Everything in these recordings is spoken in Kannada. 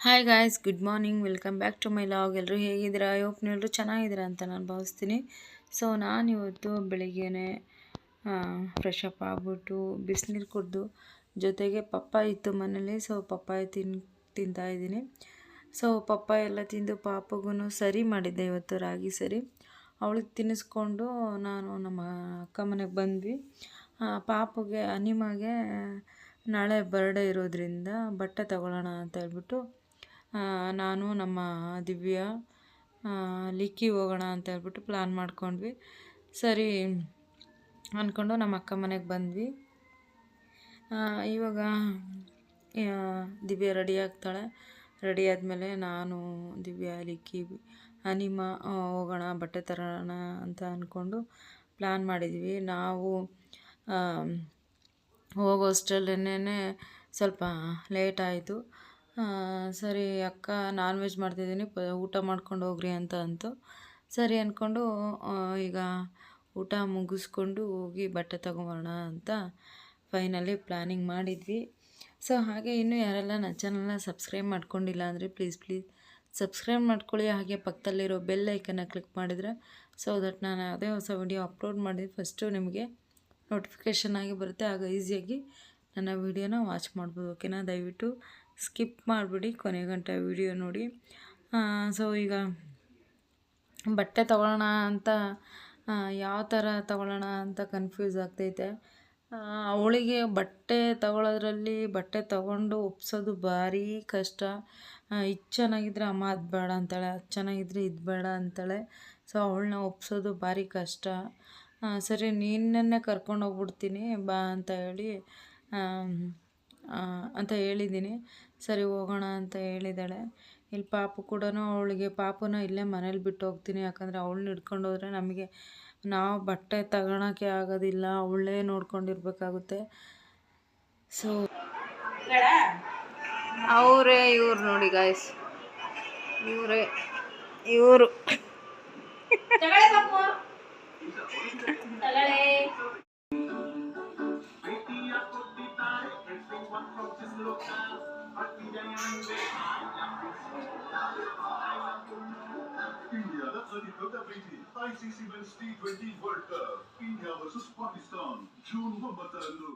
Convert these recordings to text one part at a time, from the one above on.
Hi guys good morning welcome back to my vlog ಎಲ್ಲರೂ ಹೇಗಿದ್ದೀರಾ? ಹೋಪ್ ಎಲ್ಲರೂ ಚೆನ್ನಾಗಿದ್ದೀರಾ ಅಂತ ನಾನು ಭಾವಿಸ್ತೀನಿ. ಸೊ ನಾನು ಇವತ್ತು ಬೆಳಿಗ್ಗೆನೆ ಫ್ರೆಶ್ ಅಪ್ ಆಗ್ಬಿಟ್ಟು ಬಿಸಿನೀರು ಕುಡಿದು, ಜೊತೆಗೆ ಪಪ್ಪಾಯ ಇತ್ತು ಮನೇಲಿ ಸೊ ಪಪ್ಪಾಯ ತಿನ್, ತಿಂತಾ ಇದ್ದೀನಿ. ಸೊ ಪಪ್ಪಾಯ ಎಲ್ಲ ತಿಂದು ಪಾಪಗೂ ಸರಿ ಮಾಡಿದ್ದೆ ಇವತ್ತು, ರಾಗಿ ಸರಿ. ಅವಳಿಗೆ ತಿನ್ನಿಸ್ಕೊಂಡು ನಾನು ನಮ್ಮ ಅಕ್ಕ ಮನೆಗೆ ಬಂದ್ವಿ. ಪಾಪಗೆ, ಅನಿಮಾಗೆ ನಾಳೆ ಬರ್ಡೇ ಇರೋದ್ರಿಂದ ಬಟ್ಟೆ ತಗೊಳ್ಳೋಣ ಅಂತ ಹೇಳ್ಬಿಟ್ಟು ನಾನು, ನಮ್ಮ ದಿವ್ಯ ಲಿಕ್ಕಿ ಹೋಗೋಣ ಅಂತ ಹೇಳ್ಬಿಟ್ಟು ಪ್ಲ್ಯಾನ್ ಮಾಡ್ಕೊಂಡ್ವಿ. ಸರಿ ಅಂದ್ಕೊಂಡು ನಮ್ಮ ಅಕ್ಕ ಮನೆಗೆ ಬಂದ್ವಿ. ಇವಾಗ ದಿವ್ಯ ರೆಡಿ ಆಗ್ತಾಳೆ. ರೆಡಿ ಆದಮೇಲೆ ನಾನು, ದಿವ್ಯ, ಲಿಕ್ಕಿ, ಅನಿಮ ಹೋಗೋಣ, ಬಟ್ಟೆ ತರೋಣ ಅಂತ ಅಂದ್ಕೊಂಡು ಪ್ಲ್ಯಾನ್ ಮಾಡಿದ್ವಿ. ನಾವು ಹೋಗೋ ಅಷ್ಟರಲ್ಲೇನೆ ಸ್ವಲ್ಪ ಲೇಟ್ ಆಯಿತು. ಸರಿ ಅಕ್ಕ ನಾನ್ ವೆಜ್ ಮಾಡ್ತಿದ್ದೀನಿ ಊಟ ಮಾಡ್ಕೊಂಡು ಹೋಗ್ರಿ ಅಂತ ಅಂತು. ಸರಿ ಅಂದ್ಕೊಂಡು ಈಗ ಊಟ ಮುಗಿಸ್ಕೊಂಡು ಹೋಗಿ ಬಟ್ಟೆ ತಗೊಂಬರೋಣ ಅಂತ ಫೈನಲಿ ಪ್ಲ್ಯಾನಿಂಗ್ ಮಾಡಿದ್ವಿ. ಸೊ ಹಾಗೆ ಇನ್ನೂ ಯಾರೆಲ್ಲ ನನ್ನ ಚಾನಲ್ನ ಸಬ್ಸ್ಕ್ರೈಬ್ ಮಾಡ್ಕೊಂಡಿಲ್ಲ ಅಂದರೆ ಪ್ಲೀಸ್ ಪ್ಲೀಸ್ ಸಬ್ಸ್ಕ್ರೈಬ್ ಮಾಡ್ಕೊಳ್ಳಿ. ಹಾಗೆ ಪಕ್ಕದಲ್ಲಿರೋ ಬೆಲ್ ಐಕನ್ನ ಕ್ಲಿಕ್ ಮಾಡಿದರೆ ಸೊ ದಟ್ ನಾನು ಯಾವುದೇ ಹೊಸ ವಿಡಿಯೋ ಅಪ್ಲೋಡ್ ಮಾಡಿದ್ರೆ ಫಸ್ಟು ನಿಮಗೆ ನೋಟಿಫಿಕೇಷನ್ ಆಗಿ ಬರುತ್ತೆ. ಆಗ ಈಸಿಯಾಗಿ ನನ್ನ ವೀಡಿಯೋನ ವಾಚ್ ಮಾಡ್ಬೋದು. ಓಕೆನಾ ದಯವಿಟ್ಟು ಸ್ಕಿಪ್ ಮಾಡಿಬಿಡಿ ಕೊನೆ ಗಂಟೆ ವಿಡಿಯೋ ನೋಡಿ. ಸೊ ಈಗ ಬಟ್ಟೆ ತಗೊಳ್ಳೋಣ ಅಂತ ಯಾವ ಥರ ತಗೊಳ್ಳೋಣ ಅಂತ ಕನ್ಫ್ಯೂಸ್ ಆಗ್ತೈತೆ. ಅವಳಿಗೆ ಬಟ್ಟೆ ತಗೊಳ್ಳೋದ್ರಲ್ಲಿ ಬಟ್ಟೆ ತಗೊಂಡು ಒಪ್ಸೋದು ಭಾರಿ ಕಷ್ಟ. ಇದು ಚೆನ್ನಾಗಿದ್ರೆ ಅಮ್ಮ ಅದು ಬೇಡ ಅಂತಾಳೆ, ಅದು ಚೆನ್ನಾಗಿದ್ರೆ ಇದು ಬೇಡ ಅಂತಾಳೆ. ಸೊ ಅವಳನ್ನ ಒಪ್ಸೋದು ಭಾರಿ ಕಷ್ಟ. ಸರಿ ನಿನ್ನನ್ನೇ ಕರ್ಕೊಂಡು ಹೋಗ್ಬಿಡ್ತೀನಿ ಬಾ ಅಂತ ಹೇಳಿ ಅಂತ ಹೇಳಿದ್ದೀನಿ. ಸರಿ ಹೋಗೋಣ ಅಂತ ಹೇಳಿದ್ದಾಳೆ ಇಲ್ಲಿ ಪಾಪು ಕೂಡ ಅವಳಿಗೆ ಪಾಪುನ ಇಲ್ಲೇ ಮನೇಲಿ ಬಿಟ್ಟು ಹೋಗ್ತೀನಿ, ಯಾಕಂದರೆ ಅವಳನ್ನ ಹಿಡ್ಕೊಂಡು ಹೋದರೆ ನಮಗೆ ನಾವು ಬಟ್ಟೆ ತಗೊಳಕ್ಕೆ ಆಗೋದಿಲ್ಲ, ಅವಳೇ ನೋಡ್ಕೊಂಡಿರ್ಬೇಕಾಗುತ್ತೆ. ಸೊ ಅವರೇ ಇವ್ರು ನೋಡಿ ಗಾಯ್ಸ್ ಇವರೇ, ಇವರು. ICC men's T twenty world cup India versus Pakistan June ಒಂಬತ್ತರಂದು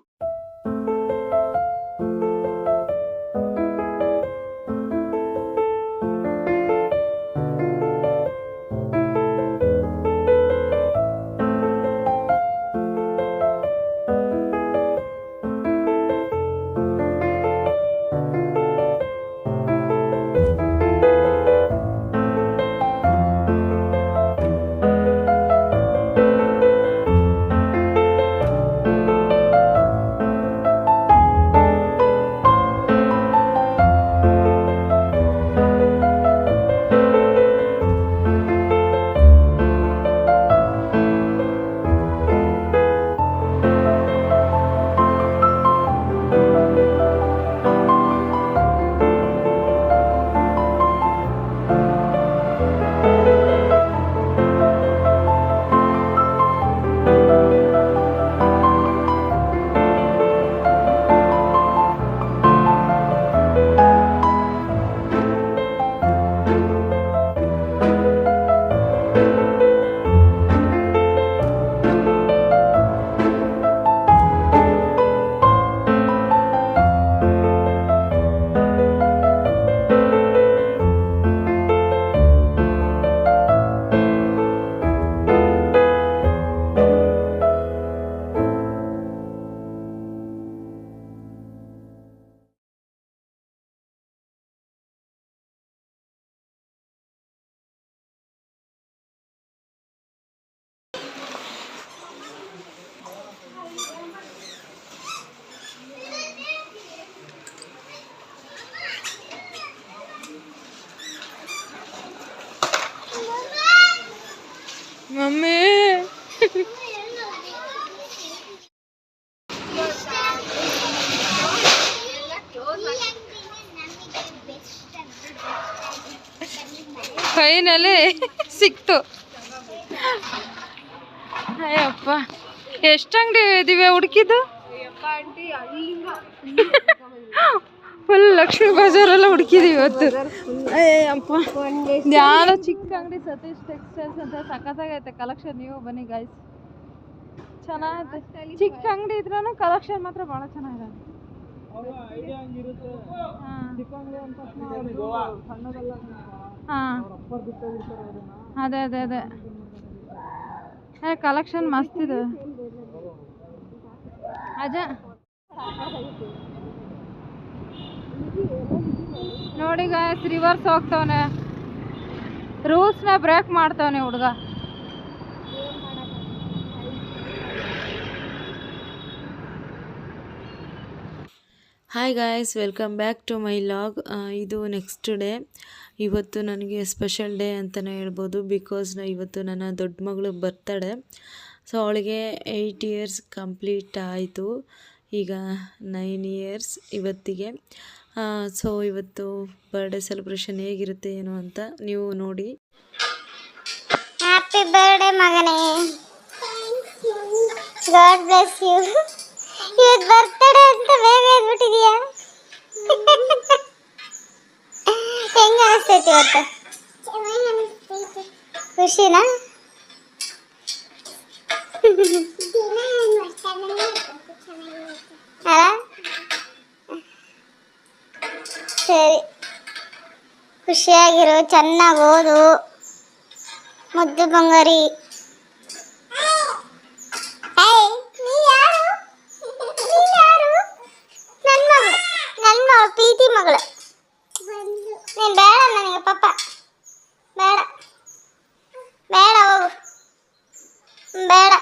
Mummy. Finally ಸಿಕ್ತು. ಅಯ್ಯಪ್ಪ. ಎಷ್ಟು ಅಂಗಡಿ ಇದೀವಿ ಹುಡುಕಿದ್ದು? ಫುಲ್ ಬಜಾರ್ ಬಜಾರೆಲ್ಲ ಹುಡುಕಿದೀವಿ ಇವತ್ತು. ಯಾರೋ ಚಿಕ್ಕ ಅಂಗಡಿ ಸತೀಶ್ ಟೆಕ್ಸ್ಟೈಲ್ಸ್ ಅಂತ ಸಖತ್ತಾಗೈತೆ ಕಲೆಕ್ಷನ್ ನೀವು ಬನ್ನಿ ಗಾಯ್ಸ್ ಚೆನ್ನಾಗೈತೆ. ಚಿಕ್ಕ ಅಂಗಡಿ ಇದ್ರೂ ಕಲೆಕ್ಷನ್ ಮಾತ್ರ ಭಾಳ ಚೆನ್ನಾಗಿದೆ. ಹಾಂ. ಅದೇ ಅದೇ ಅದೇ. ಏ ಕಲೆಕ್ಷನ್ ಮಸ್ತ್ ಇದೆ. ಅಜ ನೋಡಿ ಗಾಯಸ್ ರಿವರ್ಸ್ ಹೋಗ್ತಾವನೆ. ರೂಲ್ಸ್ನ ಬ್ರೇಕ್ ಮಾಡ್ತಾವನೆ ಹುಡುಗ. Hi guys welcome back to my log ಇದು ನೆಕ್ಸ್ಟ್ ಡೇ ಇವತ್ತು ನನಗೆ ಸ್ಪೆಷಲ್ ಡೇ ಅಂತಲೇ ಹೇಳ್ಬೋದು ಬಿಕಾಸ್ ಇವತ್ತು ನನ್ನ ದೊಡ್ಡ ಮಗಳು ಬರ್ತಡೆ ಸೊ ಅವಳಿಗೆ ಏಯ್ಟ್ ಇಯರ್ಸ್ ಕಂಪ್ಲೀಟ್ ಆಯಿತು. ಈಗ ನೈನ್ ಇಯರ್ಸ್ ಇವತ್ತಿಗೆ. ಸೊ ಇವತ್ತು ಬರ್ಡೇ ಸೆಲೆಬ್ರೇಷನ್ ಹೇಗಿರುತ್ತೆ ಏನು ಅಂತ ನೀವು ನೋಡಿ. ಹ್ಯಾಪಿ ಬರ್ಡೇ ಮಗನೇ. ಗಾಡ್ ಬ್ಲೆಸ್ ಯು ಇವತ್ತು ಬರ್ತಡೇ ಅಂತ ಬೇಗ ಎದ್ಬಿಟ್ಟಿದೀಯಾ ಹೆಂಗ ಅನಿಸ್ತೈತಿ ಇವತ್ತು? ಖುಷಿನಾ? ಅಲ್ಲ ಸರಿ ಖುಷಿಯಾಗಿರು ಚೆನ್ನಾಗಿ ಓದು. ಮುದ್ದು ಬಂಗಾರಿ. ಪ್ರೀತಿ ಮಗಳು. ನೀನ್ ಬೇಡ ನನಗೆ ಪಾಪ. ಬೇಡ. ಬೇಡ ಹೋಗು. ಬೇಡ.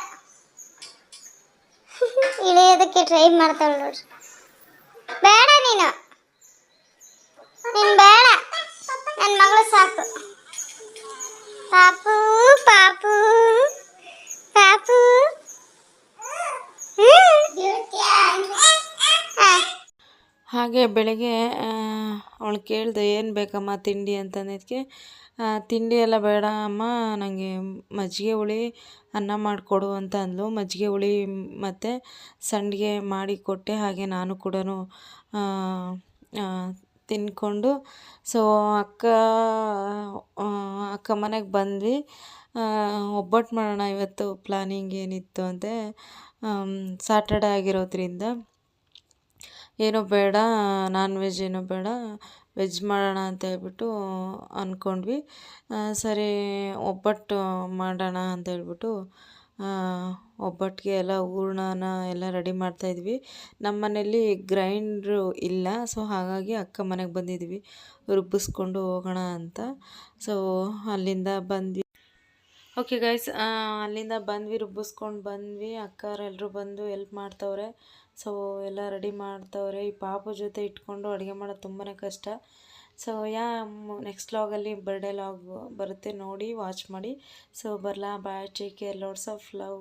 ಇಳಿಯೋದಕ್ಕೆ ಟ್ರೈ ಮಾಡ್ತಾಳೆ ನೋಡ್ರಿ. ಬೇಡ ನೀನ್ ಬೇಡ ನನ್ನ ಮಗಳು ಸಾಕು ಪಾಪು ಪಾಪು ಪಾಪು. ಹಾಗೆ ಬೆಳಗ್ಗೆ ಅವಳು ಕೇಳಿದೆ, ಏನು ಬೇಕಮ್ಮ ತಿಂಡಿ? ಅಂತಂದಿದ್ದಕ್ಕೆ ತಿಂಡಿ ಎಲ್ಲ ಬೇಡ ಅಮ್ಮ ನನಗೆ ಮಜ್ಜಿಗೆ ಹುಳಿ, ಅನ್ನ ಮಾಡಿಕೊಡು ಅಂತ ಅಂದಳು ಮಜ್ಜಿಗೆ ಹುಳಿ ಮತ್ತು ಸಂಡಿಗೆ ಮಾಡಿ ಕೊಟ್ಟೆ ಹಾಗೆ ನಾನು ಕೂಡ ತಿಂದ್ಕೊಂಡು ಸೊ ಅಕ್ಕ ಅಕ್ಕ ಮನೆಗೆ ಬಂದ್ವಿ. ಒಬ್ಬಟ್ಟು ಮಾಡೋಣ ಇವತ್ತು ಪ್ಲಾನಿಂಗ್ ಏನಿತ್ತು ಅಂದರೆ ಸ್ಯಾಟರ್ಡೆ ಆಗಿರೋದ್ರಿಂದ. ಏನೂ ಬೇಡ ನಾನ್ ವೆಜ್ ಏನೂ ಬೇಡ ವೆಜ್ ಮಾಡೋಣ ಅಂತ ಹೇಳ್ಬಿಟ್ಟು ಅಂದ್ಕೊಂಡ್ವಿ ಸರಿ, ಒಬ್ಬಟ್ಟು ಮಾಡೋಣ ಅಂತ ಹೇಳ್ಬಿಟ್ಟು ಒಬ್ಬಟ್ಟಿಗೆ ಎಲ್ಲ ಹೂರ್ಣನ ಎಲ್ಲ ರೆಡಿ ಮಾಡ್ತಾಯಿದ್ವಿ ನಮ್ಮ ಮನೇಲಿ ಗ್ರೈಂಡ್ರು ಇಲ್ಲ, ಸೊ ಹಾಗಾಗಿ ಅಕ್ಕ ಮನೆಗೆ ಬಂದಿದ್ವಿ. ರುಬ್ಬಿಸ್ಕೊಂಡು ಹೋಗೋಣ ಅಂತ. ಸೊ ಅಲ್ಲಿಂದ ಬಂದ್ವಿ. ಓಕೆ ಗೈಸ್ ಅಲ್ಲಿಂದ ಬಂದ್ವಿ, ರುಬ್ಬಿಸ್ಕೊಂಡು ಬಂದ್ವಿ. ಅಕ್ಕರೆಲ್ಲರೂ ಬಂದು ಎಲ್ಪ್ ಮಾಡ್ತವ್ರೆ. ಸೊ ಎಲ್ಲ ರೆಡಿ ಮಾಡ್ತವ್ರೆ. ಈ ಪಾಪು ಜೊತೆ ಇಟ್ಕೊಂಡು ಅಡುಗೆ ಮಾಡೋದು ತುಂಬಾ ಕಷ್ಟ. ಸೊ ಯಾ ನೆಕ್ಸ್ಟ್ ಲಾಗಲ್ಲಿ ಬರ್ಡೇ ಲಾಗ್ ಬರುತ್ತೆ ನೋಡಿ ವಾಚ್ ಮಾಡಿ. ಸೊ ಬರಲಾ bye take care lots of love